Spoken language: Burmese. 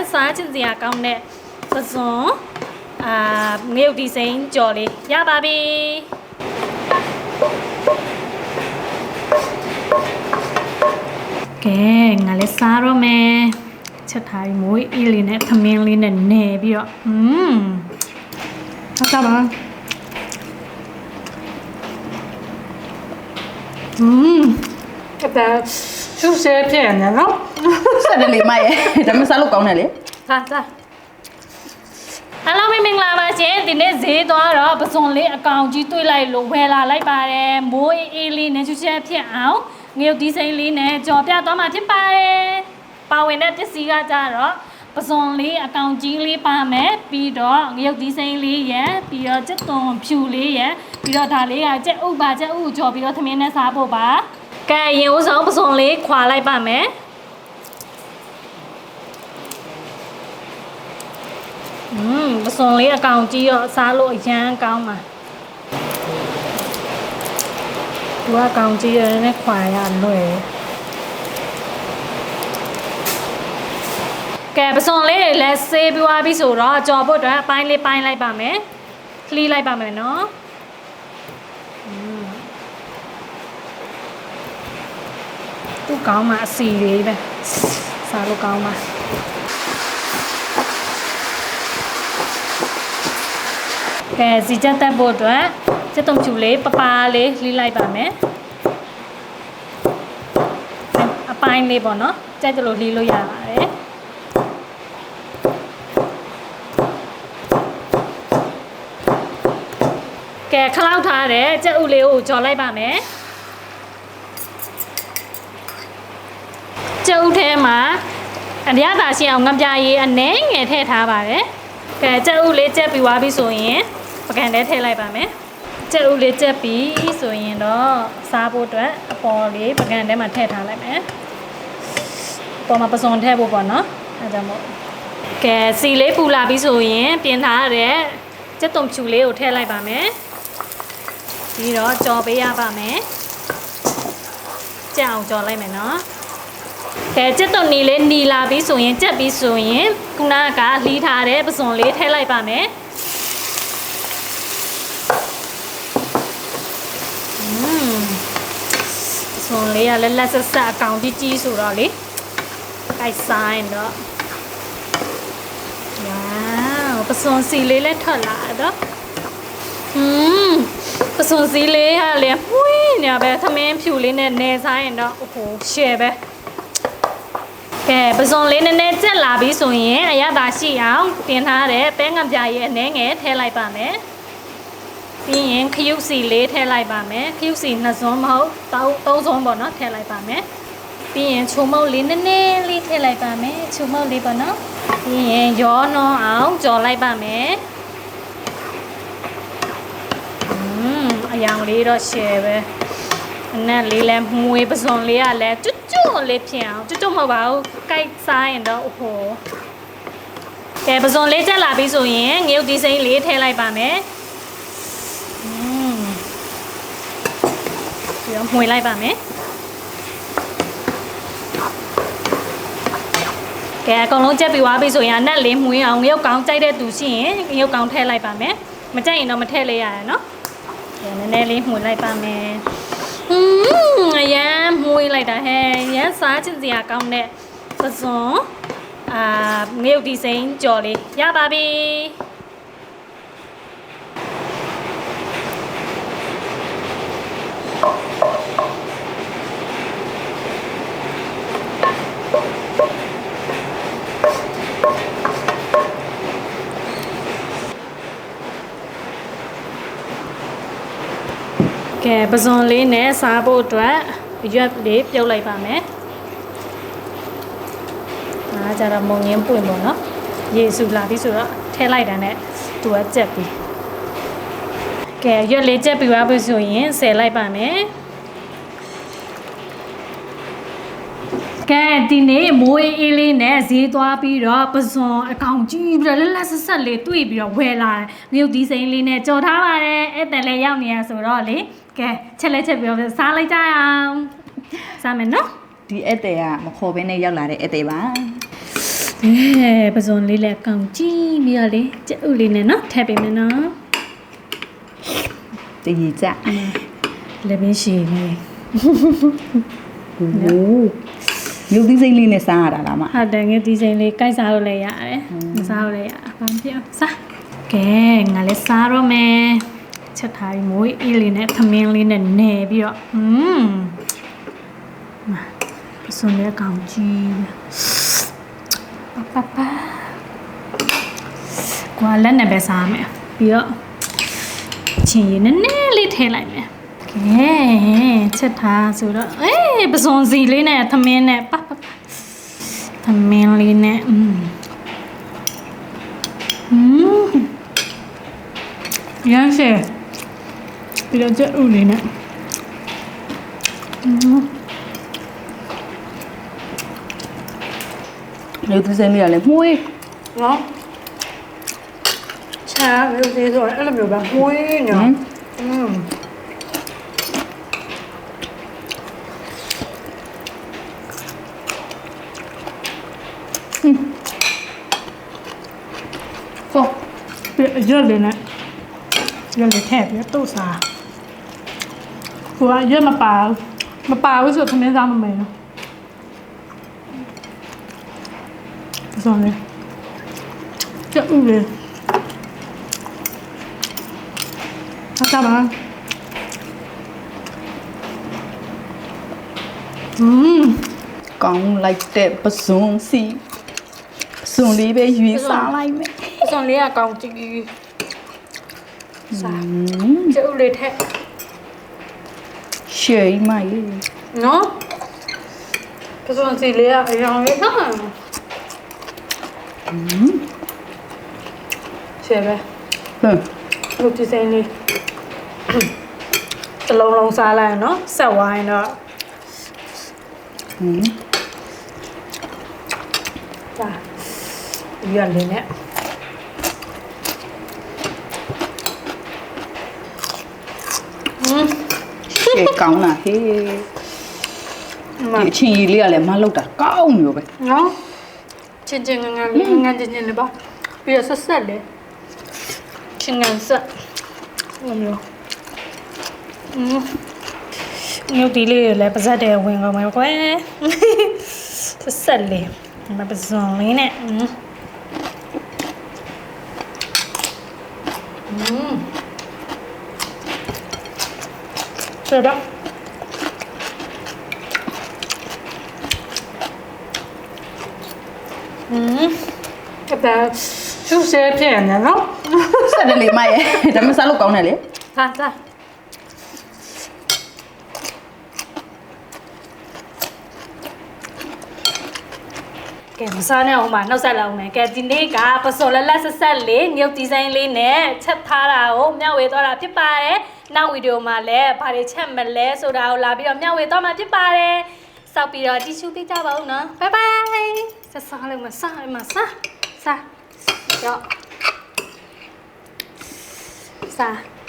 မ်းစားချင်စရာကောင်းတဲ့ပစွန်အာငရုတ်ဒီစိန်ကြော်လေးရပါပြီကဲငါလည်းစားတော့မယ်ချက်ထားပြီးမွေးအေးလေးနဲ့သမင်းလေးနဲ့နေပြီးတော့อืมဟုတ်ကဲ့ပါอืม ဒါရှုပ်ရှဲဖြစ်နေနော်ဆက်တယ်လေမရဲ့ဒါမှစားလို့ကောင်းတယ်လေစားစားအားလုံးပဲမင်္ဂလာပါရှင်ဒီနေ့ဈေးသွားတော့ပစွန်လေးအကောင်ကြီးတွေ့လိုက်လို့ဝယ်လာလိုက်ပါတယ်မိုးအေးအေးလေးနဲ့ချူချက်ဖြစ်အောင်ငရုတ်ဒီစိမ်းလေးနဲ့ကြော်ပြသွားမှာဖြစ်ပါတယ်ပါဝင်တဲ့ပစ္စည်းကကြတော့ပစွန်လေးအကောင်ကြီးလေးပါမယ်ပြီးတော့ငရုတ်ဒီစိမ်းလေးရယ်ပြီးတော့ကျက်သွန်ဖြူလေးရယ်ပြီးတော့ဒါလေးကကျက်ဥပါကျက်ဥကြော်ပြီးတော့သမင်းနဲ့စားဖို့ပါ ကဲရင်ဦးဆောင်ပစွန်လေးခွာလိုက်ပါမယ် อืมပစွန်လေးအကောင်ကြီးရောစားလို့အရန်ကောင်းပါသူကအကောင်ကြီးရနဲ့ခွာရလွယ်ကဲပစွန်လေးတွေလည်းဆေးပြီးသွားပြီဆိုတော့ကြော်ဖို့အတွက်အပိုင်းလေးပိုင်းလိုက်ပါမယ်လှီးလိုက်ပါမယ်နော်อืม သူကောင်းမှအစီလေးပဲစားလို့ကောင်းပါကဲစီချက်တက်ဖို့အတွက်စက်တုံချူလေးပပလေးလှီးလိုက်ပါမယ်အပိုင်းလေးပေါ့နော်ကြိုက်တယ်လို့လှီးလို့ရပါတယ်ကဲခလောက်ထားတဲ့ကြက်ဥလေးကိုကြော်လိုက်ပါမယ် ကြက်ဥထဲမှာအရသာရှိအောင်ငပြရေးအနှဲငယ်ထည့်ထားပါတယ်ကဲကြက်ဥလေးကြက်ပြီးသွားပြီဆိုရင်ပကံထဲထည့်လိုက်ပါမယ်ကြက်ဥလေးကြက်ပြီးဆိုရင်တော့စားဖို့အတွက်အပေါ်လေးပကံထဲမှာထည့်ထားလိုက်မယ်အပေါ်မှာပစုံထည့်ဖို့ပေါ့နော်အဲဒါကြောင့်မို့ကဲစီလေးပူလာပြီဆိုရင်ပြင်ထားရတဲ့ကြက်သွန်ဖြူလေးကိုထည့်လိုက်ပါမယ်ပြီးတော့ကြော်ပေးရပါမယ်ကြက်အောင်ကြော်လိုက်မယ်နော် အဲကြက်သွန်နီလေးနီလာပြီးဆိုရင်ကြက်ပြီးဆိုရင်ခုနကလှီးထားတဲ့ပစွန်လေးထည့်လိုက်ပါမယ်ွန်လေးကလက်လက်ဆက်ဆက်အကောင်ကြီးကြီးဆိုတော့လေไก่ဆိုင်တော့ဝမ်ပစွန်စီလေးလည်းထွက်လာတော့ဟွန်းပစွန်စီလေးကလည်းဟွင်းညာပဲသမင်းဖြူလေးနဲ့နေဆိုင်တော့ဟိုရှယ်ပဲ ကဲပစုံလေးနည်းနည်းကျက်လာပြီဆိုရင်အရသာရှိအောင်ပြင်ထားတဲ့ပဲငံပြရဲ့အနှဲငယ်ထည့်လိုက်ပါမယ်ပြီးရင်ခရုစီလေးထည့်လိုက်ပါမယ်ခရုစီနှစ်စုံမဟုတ်တောင်းသုံးစုံပေါ့နော်ထည့်လိုက်ပါမယ်ပြီးရင်ချုံမုတ်လေးနည်းနည်းလေးထည့်လိုက်ပါမယ်ချုံမုတ်လေးပေါ့နော်ပြီးရင်ရောနှောအောင်ကြော်လိုက်ပါမယ်อืมအယောင်လေးတော့ရှယ်ပဲအနက်လေးလဲမွေပစုံလေးကလည်းကျွ တွန့်လေးဖြစ်အောင်တွတ်တွန့်မဟုတ်ပါဘူးကြိုက်စားရင်တော့ဟိုကဲပစုံလေးချက်လာပြီဆိုရင်ငရုတ်ဒီစိမ့်လေးထည့်လိုက်ပါမယ်ပြီးတော့မှွေလိုက်ပါမယ်ကဲအကုန်လုံးချက်ပြီးွားပြီဆိုရင်နက်လေးမှွေအောင်ငရုတ်ကောင်ကြိုက်တဲ့သူရှိရင်ငရုတ်ကောင်ထည့်လိုက်ပါမယ်မကြိုက်ရင်တော့မထည့်လိုက်ရရနော်ကဲနည်းနည်းလေးမှွေလိုက်ပါမယ် အရန်မွေးလိုက်တာဟဲ့ရန်စားချင်စရာကောင်းတဲ့ပစွန်အာငရုတ်ဒီစိမ်းကြော်လေးရပါပြီ ကဲပစွန်လေးနဲ့စားဖို့အတွက်ရွက်လေးပြုတ်လိုက်ပါမယ်။ဒါကြတော့မုံငင်းပွင့်ပေါ့နော်။ရေစုလာပြီဆိုတော့ထဲလိုက်တာနဲ့သူကကြက်ပြီ။ကဲရွက်လေးကြက်ပြီးသွားပြီဆိုရင်ဆယ်လိုက်ပါမယ်။ကဲဒီနေ့မိုးအေးအေးလေးနဲ့ဈေးသွားပြီးတော့ပစွန်အကောင်ကြီးပြီးတော့လက်လက်ဆက်ဆက်လေးတွေ့ပြီးတော့ဝယ်လာတယ်။မြုပ်ဒီစိမ်းလေးနဲ့ကြော်ထားပါတယ်။အဲ့တန်လေးရောက်နေရဆိုတော့လေ ကဲချက်လက်ချက်ပြီးတော့စားလိုက်ကြအောင်။စားမယ်နော်ဒီဧည့်သည်ကမခေါ်ဘဲနဲ့ရောက်လာတဲ့ဧည့်သည်ပါ။အဲပစုံလေးလည်းကောင်းကြည့်ပြီးတော့လေကြက်ဥလေးနဲ့နော်ထည့်ပေးမယ်နော်တည်ကြလက်ပင်ရှည်လေးဟိုမြုပ်သီးစိမ့်လေးနဲ့စားရတာလားမဟုတ်တယ်ငယ်ဒီဇိုင်းလေးကိုက်စားလို့လည်းရတယ်မစားလို့လည်းရတာဘာမှမဖြစ်ဘူးစားကဲငါလည်းစားတော့မယ် ချက်ထားပြီးမွေးအေးလေးနဲ့သမင်းလေးနဲ့နယ်ပြီးတော့อืมမာပစုံလေးကောင်းကြည့်ပပပကွာလက်နဲ့ပဲစားမယ်ပြီးတော့ချင်းရည်နည်းနည်းလေးထည့်လိုက်မယ်ကဲချက်ထားဆိုတော့အေးပစုံစီလေးနဲ့သမင်းနဲ့ပပပ သမင်းလေးနဲ့อืมอืมရမ်းရှယ် ပြီးတော့ကျက်ဥလေးနဲ့อืมမြုပ်သီးစိမ့်လေးကလည်းမှုေးနော်ချာမျိုးသေးဆိုရင်အဲ့လိုမျိုးပဲ หัวเยอะมาปลามาปลาวิสุทธิ์ทำไมซ้ำมาไหมเนาะสอนเลยเจ้าอุ้ยเลยถ้าจับมาอืมกองไล่แต่ประสงค์สิประสงค์ลีไปยุ้ยสาไล่ไหมประสงค์ลีอะกองจิกยุ้ยสาเจ้าอุ้ยเลยแท้ ရှယ်ကြီးမလေးနော်ပစုံစီလေးကအရောင်လေးနော်ရှယ်ပဲဟမ်လူဒီဇိုင်းလေးတစ်လုံးလုံးစားလိုက်နော်ဆက်ဝိုင်းတော့ဟမ်ဒါဒီရလေးနဲ့ ရှယ်ကောင်းလားဟေး မ ဒီအချင်းကြီးလေးကလည်းမလောက်တာကောင်းမျိုးပဲ နော်ချင်းချင်းငန်းငန်းလေးငန်းငန်းချင်းချင်းလေးပါပြီးတော့ဆက်ဆက်လေးချင်းငန်းဆက်ဟိုမျိုးอืม ငုတ်ဒီလေးကိုလည်းပါဇက်တဲ့ဝင်ကောင်းမယ်ကွယ်ဆက်ဆက်လေးမပစုံလေးနဲ့อืม ဆိုတော့อืมအဲ့ဒါရှုပ်ရှဲဖြစ်နေနော်ဆက်တယ်လေမရဲ့ဒါမှစားလို့ကောင်းတယ်လေစားစားကဲမစားနဲ့အောင်ပါနှုတ်ဆက်လောက်မယ်ကဲဒီနေ့ကပစုံလက်လက်ဆက်ဆက်လေးငုတ်ဒီဇိုင်းလေးနဲ့ချက်ထားတာကိုမျှဝေသွားတာဖြစ်ပါတယ် နောက်ဗီဒီယိုမှာလည်းဘာတွေချက်မလဲဆိုတာကိုလာပြီးတော့မျှဝေသွားမှာဖြစ်ပါတယ်စောက်ပြီးတော့တီရှူပေးကြပါဦးနော်ဘိုင်ဘိုင်ဆက်စားလို့မစားမစားစားရော့စား